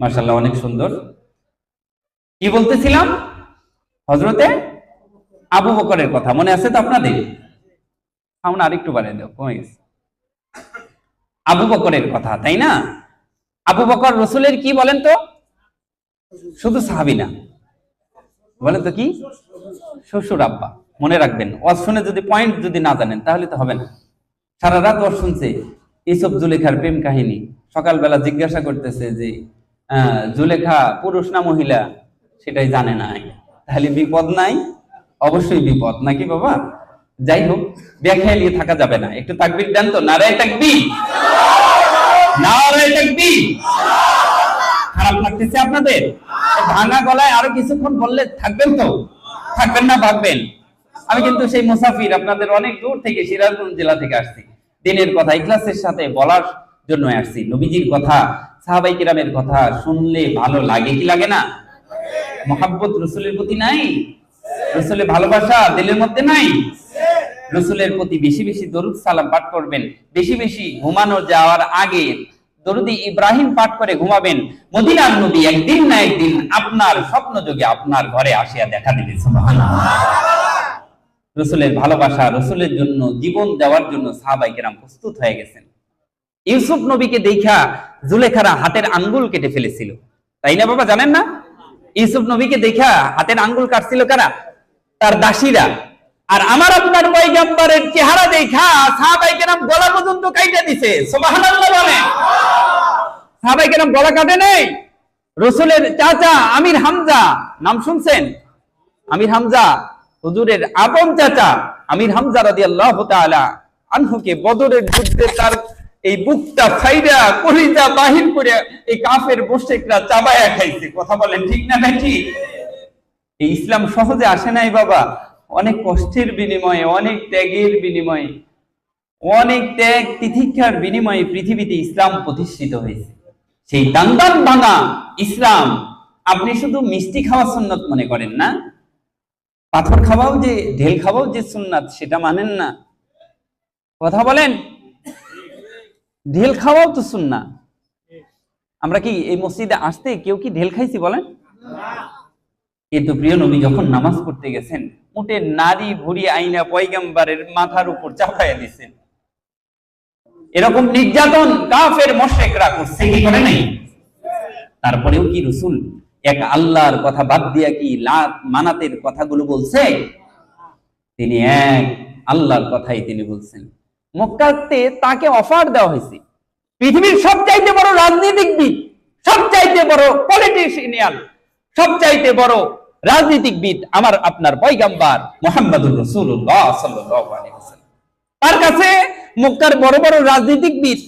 মার্শাল্লাহ অনেক সুন্দর। কি বলতেছিলাম? হজরতে আবু বকরের কথা, মনে আছে তো আপনাদের? আমরা আরেকটু বাড়িয়ে দেব কমে গেছে। আবু বকরের কথা, তাই না? আবু বকর রসুলের কি বলেন তো? শুধু সাহাবি না। বলেন তো কি? শ্বশুর আব্বা, মনে রাখবেন, ওয়াজ শুনে যদি পয়েন্ট যদি না জানেন, তাহলে তো হবে না। সারা রাত ওয়াজ শুনছে এইসব জুলেখার প্রেম কাহিনী। সকালবেলা জিজ্ঞাসা করতেছে যে জুলেখা পুরুষ না মহিলা, সেটাই জানে তাহলে বিপদ নাই? অবশ্যই বিপদ, নাকি বাবা? যাই হোক ব্যাখ্যা নিয়ে থাকা যাবে না। একটু দেন তো, নারায় খারাপ লাগতেছে আপনাদের? ভাঙা গলায় আরও কিছুক্ষণ বললে থাকবেন তো? থাকবেন না, ভাববেন। আমি কিন্তু সেই মুসাফির, আপনাদের অনেক দূর থেকে সিরাজগঞ্জ জেলা থেকে আসছি। দিনের কথা, ইখলাসের সাথে বলার জন্য আসছি। নবীজির কথা সাহাবাই কিরামের কথা শুনলে ভালো লাগে কি লাগে না? মোহাব্বত রসুলের প্রতি নাই? রসুলের ভালোবাসা দিলের মধ্যে নাই? রসুলের প্রতি বেশি বেশি দরুদ সালাম পাঠ করবেন, বেশি বেশি ঘুমানো যাওয়ার আগে দরুদি ইব্রাহিম পাঠ করে ঘুমাবেন। মদিনার নবী একদিন না একদিন আপনার স্বপ্ন যোগে আপনার ঘরে আসিয়া দেখা দিবে রসুলের ভালোবাসা, রসুলের জন্য, জীবন দেওয়ার জন্য সাহাবাই কেরাম প্রস্তুত হয়ে গেছেন। ইউসুফ নবীকে দেখা জুলেখারা হাতের আঙ্গুল কেটে ফেলেছিল। তাই না বাবা, জানেন না? ইউসুফ নবীকে দেখা হাতের আঙ্গুল কাটছিল কারা? তার দাসীরা। আর আমার আপনার পয়গাম্বরের চেহারা দেখা সাহাবাই কেরাম গলা পর্যন্ত কাইটা দিছে। সুবহানাল্লাহ বলে। সাহাবাই কেরাম গলা কাটে নেই। রসুলের চাচা আমির হামজা, নাম শুনছেন? আমির হামজা, হুজুরের আপন চাচা আমির হামজা রাদিয়াল্লাহু তাআলা আনহুকে বদরের যুদ্ধে তার এই বুকটা ফাইডা কলিজা বাহির করে এই কাফের মুশরিকরা চাবায়া খাইছে। কথা বলেন ঠিক না নাকি? এই ইসলাম সহজে আসে নাই বাবা। অনেক কষ্টের বিনিময়ে, অনেক ত্যাগের বিনিময়ে, অনেক ত্যাগ তিতিক্ষার বিনিময়ে পৃথিবীতে ইসলাম প্রতিষ্ঠিত হয়েছে। সেই দান্দান ভাঙা ইসলাম, আপনি শুধু মিষ্টি খাওয়া সুন্নত মনে করেন না? পাথর খাওয়াও যে, ঢেল খাওয়াও যে সুন্নাত, সেটা মানেন না। কথা বলেন? ঢেল খাওয়াও তো সুন্না। আমরা কি এই মসজিদে আসতে কেউ কি ঢেল খাইছি বলেন? কিন্তু প্রিয় নবী, যখন নামাজ পড়তে গেছেন, উঠে নারী ভুড়ি আইনা পয়গাম্বারের মাথার উপর চাপাইয়া দিছেন। এরকম নির্যাতন কাফের মশেকরা করছে, কি করে নাই? তারপরেও কি রসুল এক আল্লাহর কথা বাদ দিয়া কি লাত মানাতের কথাগুলো বলছে? তিনি এক আল্লাহর কথাই তিনি বলছেন। মক্কাতে তাকে অফার দেওয়া হয়েছে। পৃথিবীর সবচাইতে বড় রাজনীতিকবিদ, সবচাইতে বড় পলিটিশিয়ান সবচাইতে বড় রাজনীতিকবিদ আমার আপনার পয়গাম্বার মোহাম্মদুর ওয়াসাল্লাম। তার কাছে মক্কার বড় বড় রাজনীতিকবিদ,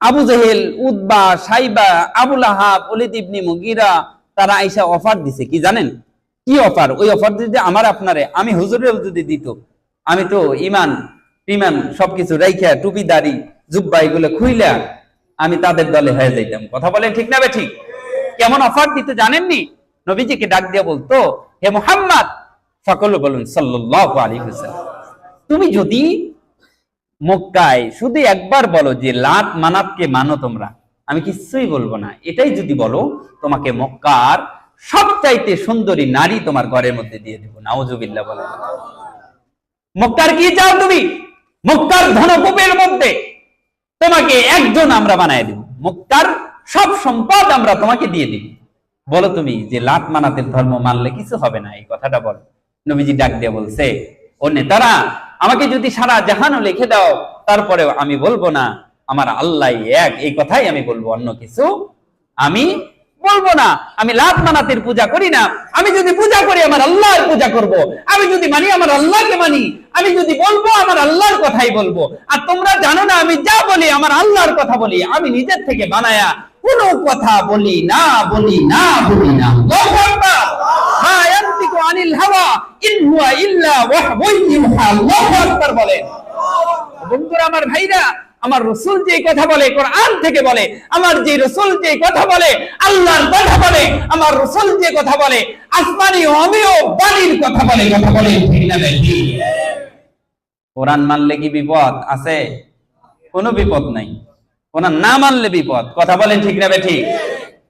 আবু জেহেল উদ্বা সাইবা আবুল আহাব অলিদ ইবনি মুগিরা, তারা আইসা অফার দিছে। কি জানেন? কি অফার ওই অফার যদি আমার আপনারে, আমি হুজুরেও যদি দিত, আমি তো ইমান ইমান সবকিছু রাইখা, টুপি, দাড়ি, জুব্বা, এগুলো খুইলা আমি তাদের দলে হয়ে যাইতাম। কথা বলেন ঠিক না ঠিক কেমন অফার দিতে জানেননি? নবীজিকে ডাক দিয়ে বলতো, হে মোহাম্মদ! সকলে বলুন, সাল্লাল্লাহু আলাইহি ওয়াসাল্লাম। তুমি যদি মক্কায় শুধু একবার বলো যে লাত মানাতকে মানো তোমরা, আমি কিছুই বলব না। এটাই যদি বলো, তোমাকে মক্কার সবচাইতে সুন্দরী নারী তোমার ঘরের মধ্যে দিয়ে দেবো। নাউজুবিল্লাহ বলে। মক্কার কি চাও তুমি? মক্কার ধনকূপের মধ্যে তোমাকে একজন আমরা বানায় দিব। মক্কার সব সম্পদ আমরা তোমাকে দিয়ে দিব। বলো তুমি যে লাত মানাতের ধর্ম মানলে কিছু হবে না, এই কথাটা বল। নবীজি ডাক দিয়ে বলছে, ও নেতারা, আমাকে যদি সারা জাহানও লিখে দাও, তারপরেও আমি বলব না, আমার আল্লাহ এক, এই কথাই আমি বলব। অন্য কিছু আমি বলব না, আমি লাত মানাতের পূজা করি না। আমি যদি পূজা করি, আমার আল্লাহর পূজা করব। আমি যদি মানি, আমার আল্লাহকে মানি। আমি যদি বলব, আমার আল্লাহর কথাই বলব। আর তোমরা জানো না, আমি যা বলি, আমার আল্লাহর কথা বলি। আমি নিজের থেকে বানায়া কোনো কথা বলি না বলি না বলি না। বন্ধুরা, আমার ভাইরা আমার রসুল যে কথা বলে, কোরআন থেকে বলে, আমার যে রসুল যে কথা বলে, আল্লাহর কথা বলে, আমার রসুল যে কথা বলে, আসমানি অমিয় বাণীর কথা বলে কথা বলে কোরআন মানলে কি বিপদ? আছে। কোনো বিপদ নাই। কোরআন না মানলে বিপদ। কথা বলেন ঠিক না ঠিক।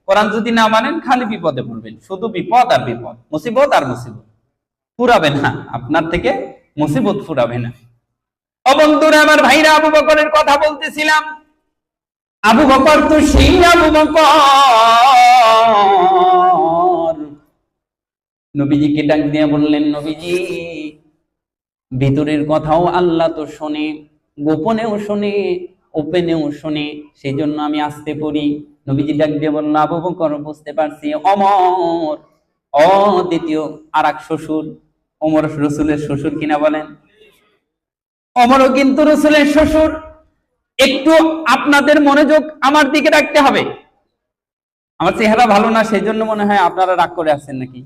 কোরআন যদি না মানেন, খালি বিপদে পড়বেন। শুধু বিপদ আর বিপদ। মুসিবত আর মুসিবত। ফুরাবে না। আপনার থেকে মুসিবত ফুরাবে না। ও বন্ধুরা, আমার ভাইরা আবু বকরের কথা বলতেছিলাম। আবু বকর তো সেই আবু বকর। নবীজিকে ডাক দিয়ে বললেন, নবীজি, ভিতরের কথাও আল্লাহ তো শোনে, গোপনেও শোনে, ওপেনেও শোনে সেই জন্য আমি আসতে পড়ি। নবীজি ডাক দিয়ে বলল, আবু বকর, বুঝতে পারছি, অমর। অ, দ্বিতীয় আর এক শ্বশুর অমর রসুলের শ্বশুর কিনা বলেন? অমরও কিন্তু রসুলের শ্বশুর। একটু আপনাদের মনোযোগ আমার দিকে রাখতে হবে। আমার চেহারা ভালো না সেই জন্য মনে হয় আপনারা রাগ করে আছেন নাকি?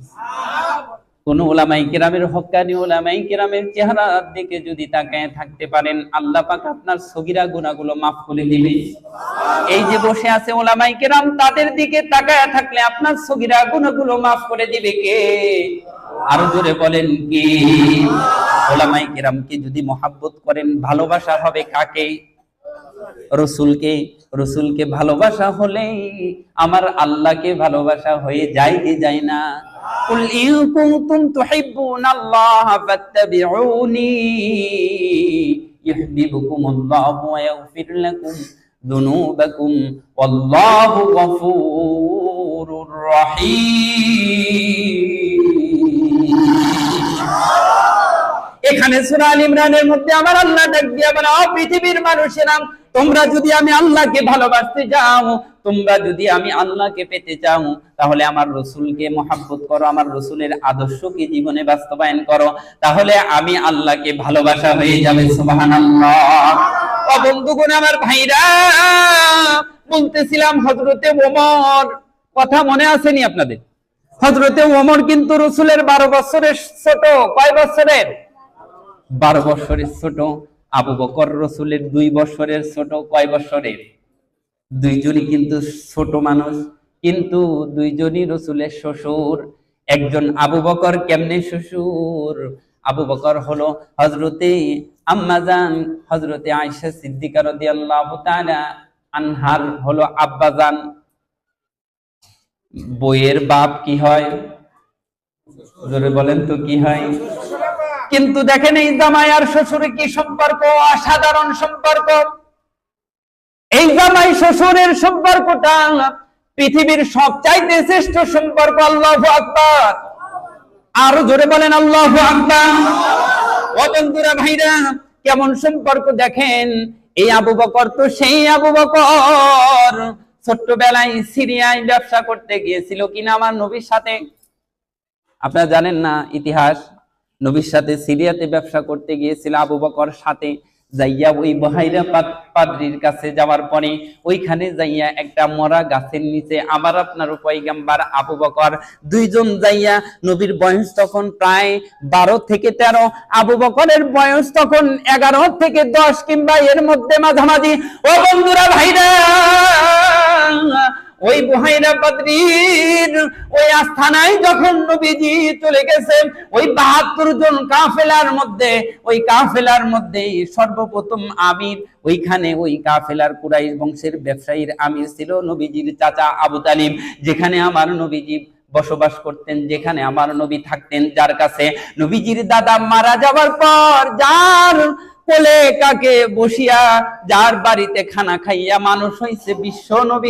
কোন ওলামাই কেরামের হক্কানি ওলামাই কেরামের চেহারার দিকে যদি তাকায় থাকতে পারেন, আল্লাহ পাক আপনার সগিরা গুণাগুলো মাফ করে দিবে। এই যে বসে আছে ওলামাই কেরাম, তাদের দিকে তাকায় থাকলে আপনার সগিরা গুণাগুলো মাফ করে দিবে কে? আরও জোরে বলেন কি? ওলামাই কেরামকে যদি মহাব্বত করেন, ভালোবাসা হবে কাকে? রসুলকে। রসুলকে ভালোবাসা হলেই আমার আল্লাহকে ভালোবাসা হয়ে যায় কি যায় না? কুল ইন কুনতুম তুহিব্বুনাল্লাহা ফাত্তাবিউনি ইউহিব্বুকুমুল্লাহু ওয়া ইয়াগফির লাকুম যুনুবাকুম ওয়াল্লাহু গফুরুর রহিম। এখানে সূরা আল ইমরানের মধ্যে আমার আল্লাহ ডাক দিয়ে ও পৃথিবীর মানুষেরা তোমরা যদি আমি আল্লাহকে ভালোবাসতে চাও, তোমরা যদি আমি আল্লাহকে পেতে চাও, তাহলে আমার রসুলকে মহাব্বত করো, আমার রসুলের আদর্শকে জীবনে বাস্তবায়ন করো। তাহলে আমি আল্লাহকে ভালোবাসা হয়ে যাবে আমার ভাইরা, বলতেছিলাম হজরতে ওমর, কথা মনে আসেনি আপনাদের? হজরতে ওমর কিন্তু রসুলের বারো বছরের ছোট, কয় বছরের? বারো বছরের ছোট আবু বকর রসুলের দুই বছরের ছোট কয় বছরের? দুইজনই কিন্তু ছোট মানুষ, কিন্তু দুইজনই রসুলের শ্বশুর। একজন আবু বকর কেমনে শ্বশুর? আবু বকর হলো হজরতে আম্মাজান হজরতে আয়সা সিদ্দিকা রাদিয়াল্লাহু তাআলা আনহার হলো আব্বাজান। বইয়ের বাপ কি হয়? বলেন তো কি হয়? কিন্তু দেখেন এই জামাই আর শ্বশুরে কি সম্পর্ক? অসাধারণ সম্পর্ক। এই জামাই শ্বশুরের সম্পর্কটা পৃথিবীর সবচাইতে শ্রেষ্ঠ সম্পর্ক, আল্লাহ আকবার। আরও জোরে বলেন, আল্লাহ আকবার। ভাইরা, কেমন সম্পর্ক দেখেন? এই আবু বকর তো সেই আবু বকর। ছোট্টবেলায় সিরিয়ায় ব্যবসা করতে গিয়েছিল। কিনা আমার নবীর সাথে? আপনারা জানেন না ইতিহাস? নবীর সাথে সিরিয়াতে ব্যবসা করতে গিয়েছিল আবু বকর সাথে যাইয়া ওই বহাইরা পাদ্রির কাছে যাওয়ার পরে ওইখানে যাইয়া একটা মরা গাছের নিচে আবার আপনার পয়গাম্বার আবু বকর দুইজন যাইয়া নবীর বয়স তখন প্রায় বারো থেকে তেরো, আবু বকরের বয়স তখন এগারো থেকে দশ কিংবা এর মধ্যে মাঝামাঝি। ও বন্ধুরা ভাইরা! ওই বুহাইরা পাদ্রীর ওই আস্থানায় যখন নবীজি চলে গেছে, ওই বাহাত্তর জন কাফেলার মধ্যে, ওই কাফেলার মধ্যে সর্বপ্রথম আমির, ওইখানে ওই কাফেলার কুরাইশ বংশের ব্যবসায়ীর আমির ছিল নবীজির চাচা আবু তালিব। যেখানে আমার নবীজি বসবাস করতেন, যেখানে আমার নবী থাকতেন, যার কাছে নবীজির দাদা মারা যাওয়ার পর যার কোলে কাকে বসিয়া, যার বাড়িতে খানা খাইয়া মানুষ হইছে বিশ্ব নবী।